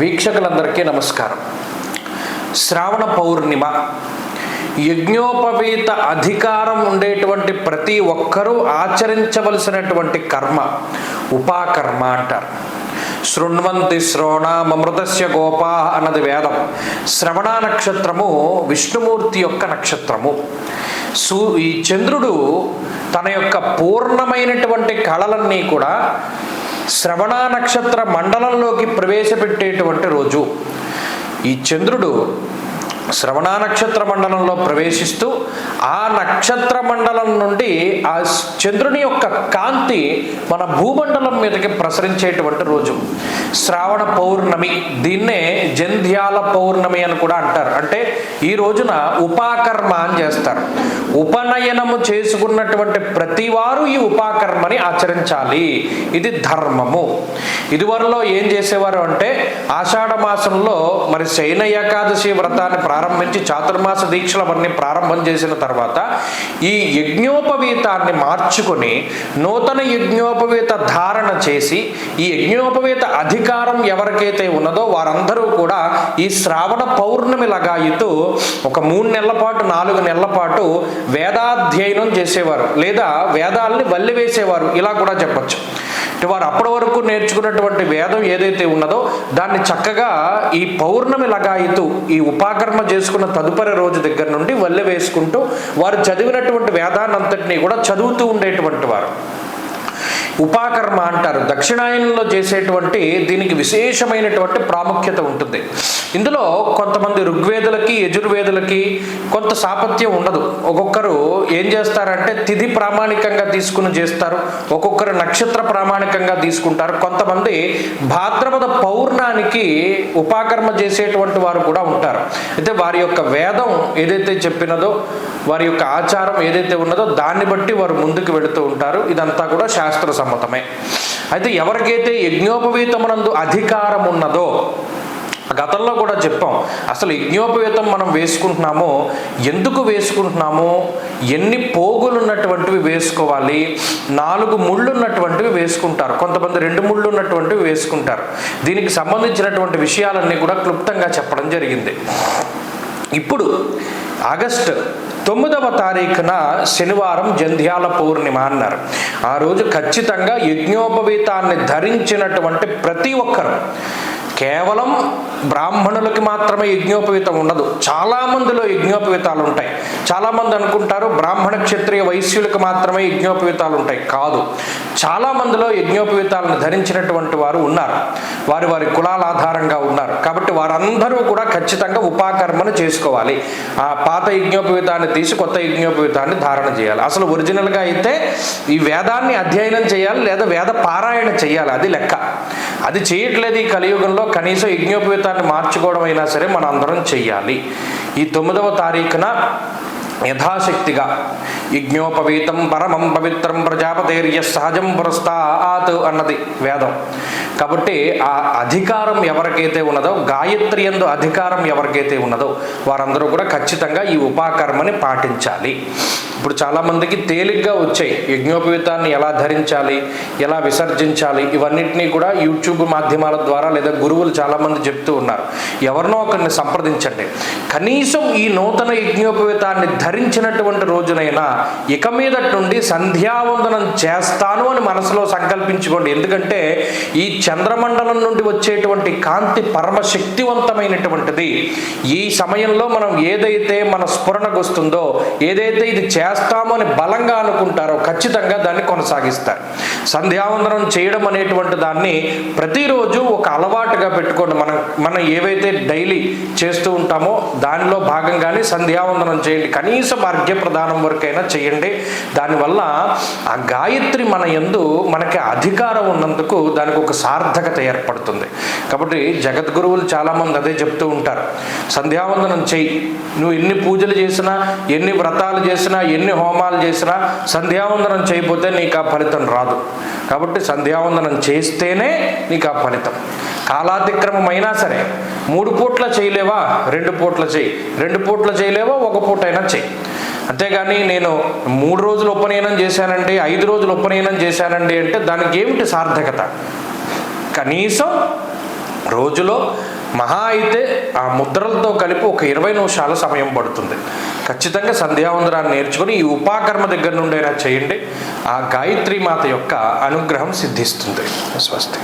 వీక్షకులందరికీ నమస్కారం. శ్రావణ పౌర్ణిమ యజ్ఞోపవీత అధికారం ఉండేటువంటి ప్రతి ఒక్కరూ ఆచరించవలసినటువంటి కర్మ ఉపాకర్మ అంటారు. శృణ్వంతి శ్రోణామృతస్య గోపా అన్నది వేదం. శ్రవణ నక్షత్రము విష్ణుమూర్తి యొక్క నక్షత్రము. సూ ఈ చంద్రుడు తన యొక్క పూర్ణమైనటువంటి కళలన్నీ కూడా శ్రవణ నక్షత్ర మండలంలో ప్రవేశపెట్టేటువంటి రోజు. ఈ చంద్రుడు శ్రవణ నక్షత్ర మండలంలో ప్రవేశిస్తూ ఆ నక్షత్ర మండలం నుండి ఆ చంద్రుని యొక్క కాంతి మన భూమండలం మీదకి ప్రసరించేటువంటి రోజు. శ్రావణ పౌర్ణమి దీన్నే జంధ్యాల పౌర్ణమి అని కూడా అంటారు. అంటే ఈ రోజున ఉపాకర్మ అని చేస్తారు. ఉపనయనము చేసుకున్నటువంటి ప్రతి వారు ఈ ఉపాకర్మని ఆచరించాలి. ఇది ధర్మము. ఇదివరలో ఏం చేసేవారు అంటే ఆషాఢ మాసంలో మరి శయన ఏకాదశి వ్రతాన్ని ప్రారంభించి చాతుర్మాస దీక్షలవన్నీ ప్రారంభం చేసిన తర్వాత ఈ యజ్ఞోపవీతాన్ని మార్చుకొని నూతన యజ్ఞోపవేత ధారణ చేసి ఈ యజ్ఞోపవేత అధికారం ఎవరికైతే ఉన్నదో వారందరూ కూడా ఈ శ్రావణ పౌర్ణమి లగాయితూ ఒక మూడు నెలల పాటు నాలుగు నెలల పాటు వేదాధ్యయనం చేసేవారు లేదా వేదాల్ని వల్లి వేసేవారు ఇలా కూడా చెప్పచ్చు. వారు అప్పటి వరకు నేర్చుకున్నటువంటి వేదం ఏదైతే ఉన్నదో దాన్ని చక్కగా ఈ పౌర్ణమి లగాయితు ఈ ఉపాకర్మ చేసుకున్న తదుపరి రోజు దగ్గర నుండి వల్లె వేసుకుంటూ వారు చదివినటువంటి వేదాన్ని అంతటినీ కూడా చదువుతూ ఉండేటువంటి వారు. ఉపాకర్మ అంటారు. దక్షిణాయనంలో చేసేటువంటి దీనికి విశేషమైనటువంటి ప్రాముఖ్యత ఉంటుంది. ఇందులో కొంతమంది ఋగ్వేదులకి యజుర్వేదులకి కొంత సాపత్యం ఉండదు. ఒక్కొక్కరు ఏం చేస్తారంటే తిథి ప్రామాణికంగా తీసుకుని చేస్తారు. ఒక్కొక్కరు నక్షత్ర ప్రామాణికంగా తీసుకుంటారు. కొంతమంది భాద్రపద పౌర్ణానికి ఉపాకర్మ చేసేటువంటి వారు కూడా ఉంటారు. అయితే వారి యొక్క వేదం ఏదైతే చెప్పినదో వారి యొక్క ఆచారం ఏదైతే ఉన్నదో దాన్ని బట్టి వారు ముందుకు వెళుతూ ఉంటారు. ఇదంతా కూడా శాస్త్ర సమ్మతమే అయితే ఎవరికైతే యజ్ఞోపవీతమునందు అధికారం ఉన్నదో గతంలో కూడా చెప్పాం అసలు యజ్ఞోపవేతం మనం వేసుకుంటున్నామో ఎందుకు వేసుకుంటున్నామో ఎన్ని పోగులు ఉన్నటువంటివి వేసుకోవాలి నాలుగు ముళ్ళు ఉన్నటువంటివి వేసుకుంటారు కొంతమంది రెండు ముళ్ళు ఉన్నటువంటివి వేసుకుంటారు. దీనికి సంబంధించినటువంటి విషయాలన్నీ కూడా క్లుప్తంగా చెప్పడం జరిగింది. ఇప్పుడు ఆగస్ట్ తొమ్మిదవ తారీఖున శనివారం జంధ్యాల పౌర్ణిమ అన్నారు. ఆ రోజు ఖచ్చితంగా యజ్ఞోపవీతాన్ని ధరించినటువంటి ప్రతి ఒక్కరు కేవలం బ్రాహ్మణులకి మాత్రమే యజ్ఞోపవీతం ఉండదు. చాలా మందిలో యజ్ఞోపవీతాలు ఉంటాయి చాలా మంది అనుకుంటారు బ్రాహ్మణ క్షత్రియ వైశ్యులకు మాత్రమే యజ్ఞోపవీతాలు ఉంటాయి కాదు. చాలా మందిలో యజ్ఞోపవీతాలను ధరించినటువంటి వారు ఉన్నారు. వారి వారి కులాల ఆధారంగా ఉన్నారు. కాబట్టి వారందరూ కూడా ఖచ్చితంగా ఉపాకర్మను చేసుకోవాలి. ఆ పాత యజ్ఞోపవీతాన్ని తీసి కొత్త యజ్ఞోపవీతాన్ని ధారణ చేయాలి. అసలు ఒరిజినల్గా అయితే ఈ వేదాన్ని అధ్యయనం చేయాలి లేదా వేద పారాయణ చేయాలి. అది లెక్క. అది చేయట్లేదు ఈ కలియుగంలో. కనీసం జీవితాన్ని మార్చుకోవడం అయినా సరే మనం అందరం చెయ్యాలి. ఈ తొమ్మిదవ తారీఖున యథాశక్తిగా. యజ్ఞోపవీతం పరమం పవిత్రం ప్రజాపతేర్య సహజం పురస్తాత్ అన్నది వేదం. కాబట్టి ఆ అధికారం ఎవరికైతే ఉన్నదో గాయత్రి ఎందు అధికారం ఎవరికైతే ఉన్నదో వారందరూ కూడా ఖచ్చితంగా ఈ ఉపాకర్మని పాటించాలి. ఇప్పుడు చాలామందికి తేలిగ్గా వచ్చాయి. యజ్ఞోపవీతాన్ని ఎలా ధరించాలి ఎలా విసర్జించాలి ఇవన్నింటినీ కూడా యూట్యూబ్ మాధ్యమాల ద్వారా లేదా గురువులు చాలామంది చెప్తూ ఉన్నారు. ఎవరినో ఒకరిని సంప్రదించండి. కనీసం ఈ నూతన యజ్ఞోపవీతాన్ని ధరించినటువంటి రోజునైనా ఇక మీదటి నుండి సంధ్యావందనం చేస్తాను అని మనసులో సంకల్పించుకోండి. ఎందుకంటే ఈ చంద్రమండలం నుండి వచ్చేటువంటి కాంతి పరమ శక్తివంతమైనటువంటిది ఈ సమయంలో మనం ఏదైతే మన స్ఫురణకు వస్తుందో ఏదైతే ఇది చేస్తామో అని బలంగా అనుకుంటారో ఖచ్చితంగా దాన్ని కొనసాగిస్తారు. సంధ్యావందనం చేయడం అనేటువంటి దాన్ని ప్రతిరోజు ఒక అలవాటుగా పెట్టుకోండి. మనం మనం ఏవైతే డైలీ చేస్తూ ఉంటామో దానిలో భాగంగానే సంధ్యావందనం చేయండి. కానీ కనీస అర్ఘ్య ప్రదానం వరకైనా చేయండి. దానివల్ల ఆ గాయత్రి మన ఎందు మనకి అధికారం ఉన్నందుకు దానికి ఒక సార్థకత ఏర్పడుతుంది. కాబట్టి జగద్గురువులు చాలామంది అదే చెప్తూ ఉంటారు. సంధ్యావందనం చెయ్యి. నువ్వు ఎన్ని పూజలు చేసినా ఎన్ని వ్రతాలు చేసినా ఎన్ని హోమాలు చేసినా సంధ్యావందనం చేయకపోతే నీకు ఆ ఫలితం రాదు. కాబట్టి సంధ్యావందనం చేస్తేనే నీకు ఆ ఫలితం. కాలాతిక్రమం అయినా సరే మూడు పూట్ల చేయలేవా? రెండు పూట్ల చేయి. రెండు పూట్ల చేయలేవా? ఒక పూట అయినా చేయి. అంతేగాని నేను మూడు రోజులు ఉపనయనం చేశానండి ఐదు రోజులు ఉపనయనం చేశానండి అంటే దానికి ఏమిటి సార్థకత? కనీసం రోజులో మహా అయితే ఆ ముద్రలతో కలిపి ఒక ఇరవై నిమిషాల సమయం పడుతుంది. ఖచ్చితంగా సంధ్యావందనాన్ని నేర్చుకుని ఈ ఉపాకర్మ దగ్గర నుండైనా చేయండి. ఆ గాయత్రి మాత యొక్క అనుగ్రహం సిద్ధిస్తుంది. స్వస్తి.